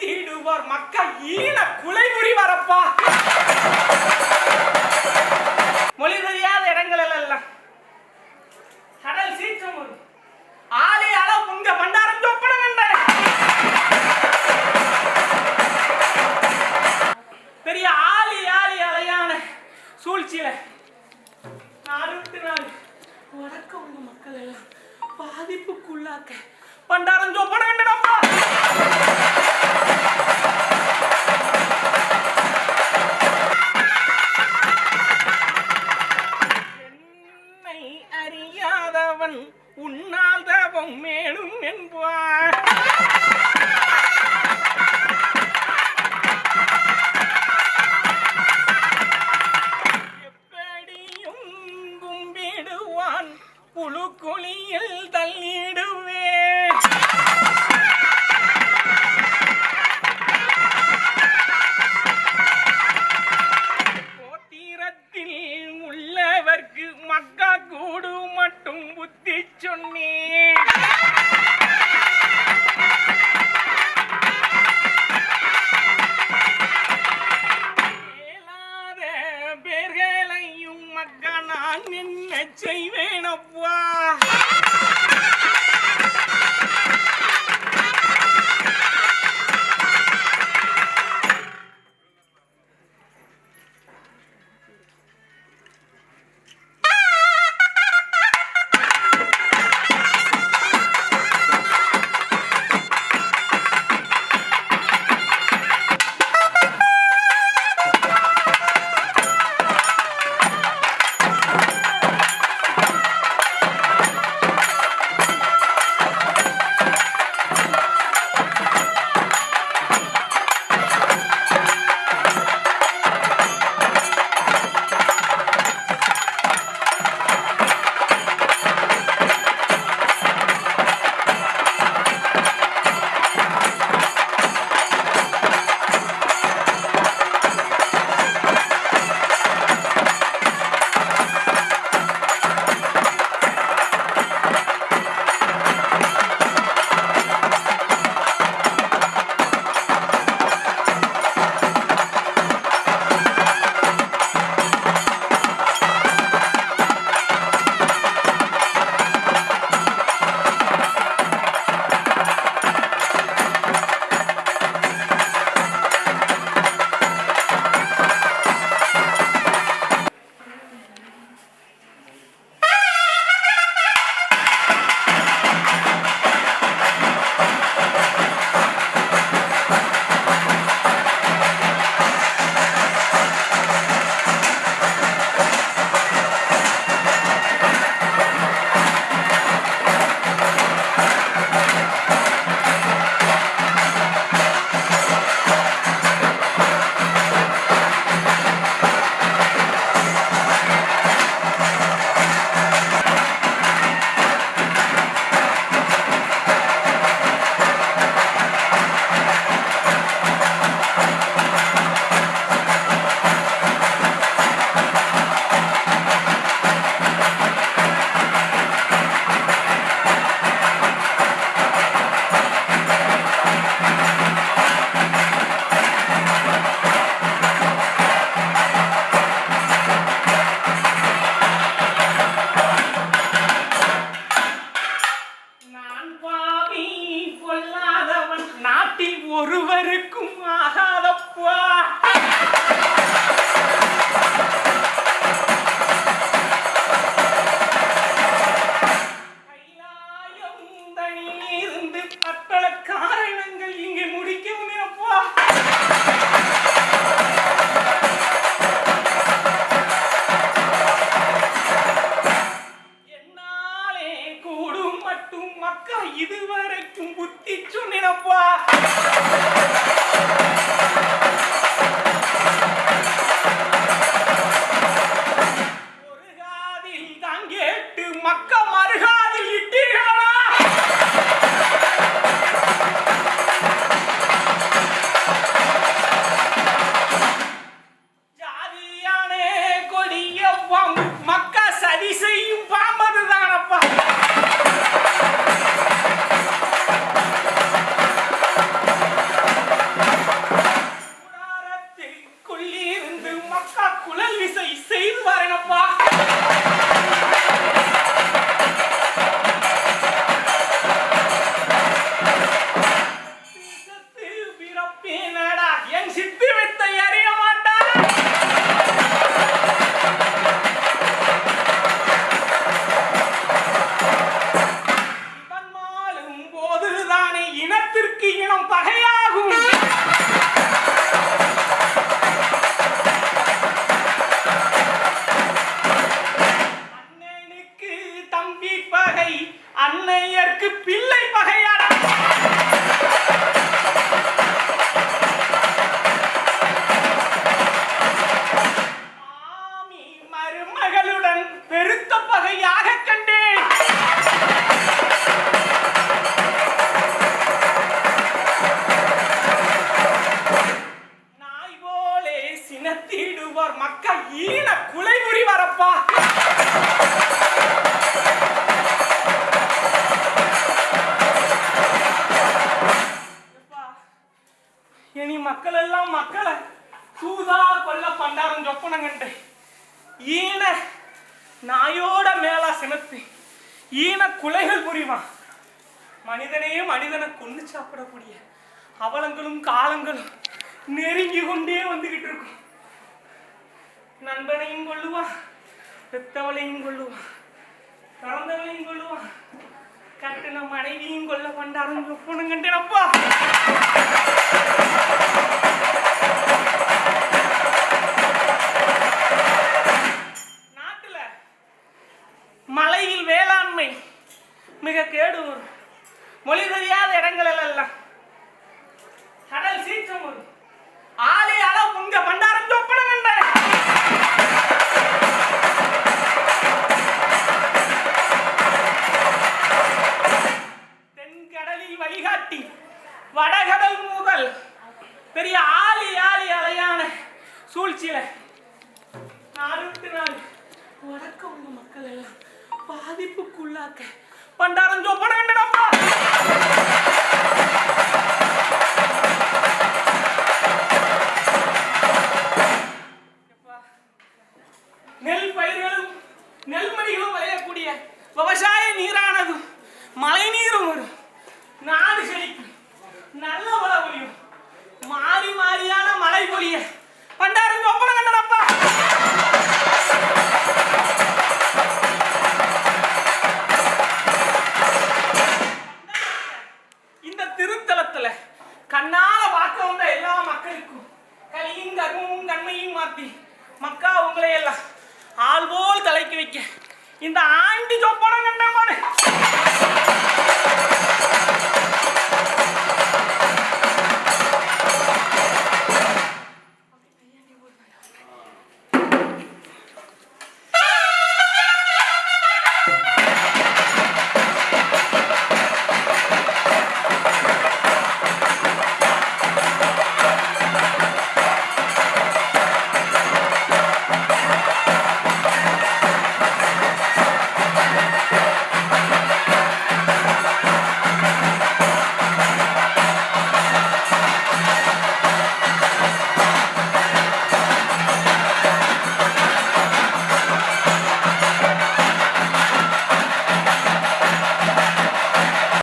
தேடுவார் மக்கள் ஈன குலை வரப்பா. உலகத்தில் உள்ளவர்க்கு மக்கா கூடு மட்டும் புத்தி சொன்னேன். மக்கா நான் என்ன செய்வேனப்பா. tumbuh மருமகளுடன் பெருத்த பகையாக கண்டேன். நாய் போலே சினத்திடுவார் மக்கள் ஈன குலைமுறி வரப்பா. இனி மக்கள் எல்லாம் மக்களை தூதா கொல்ல பண்டாரம் சொப்பனங்கண்டு ஈன குலைகள் புரிவான். மனிதனையே மனிதனை கொண்டு சாப்பிடக்கூடிய அவலங்களும் காலங்களும் நெருங்கி கொண்டே வந்துகிட்டு இருக்கும். நண்பனையும் கொள்ளுவான் பெத்தவளையும் கொள்ளுவான் பிறந்தவளையும் கொள்ளுவான் கட்டின மனைவியும் கொல்ல பண்டாரும் சொப்பனம் கண்டேனப்பா. பெரிய ஆளி ஆளி அலையான சூழ்ச்சியில நாளுக்கு நாள் வடக்க உள்ள மக்கள் எல்லாம். பாதிப்புக்குள்ளாக்க. பண்டாரம் சொப்பன வேண்டப்பா இந்த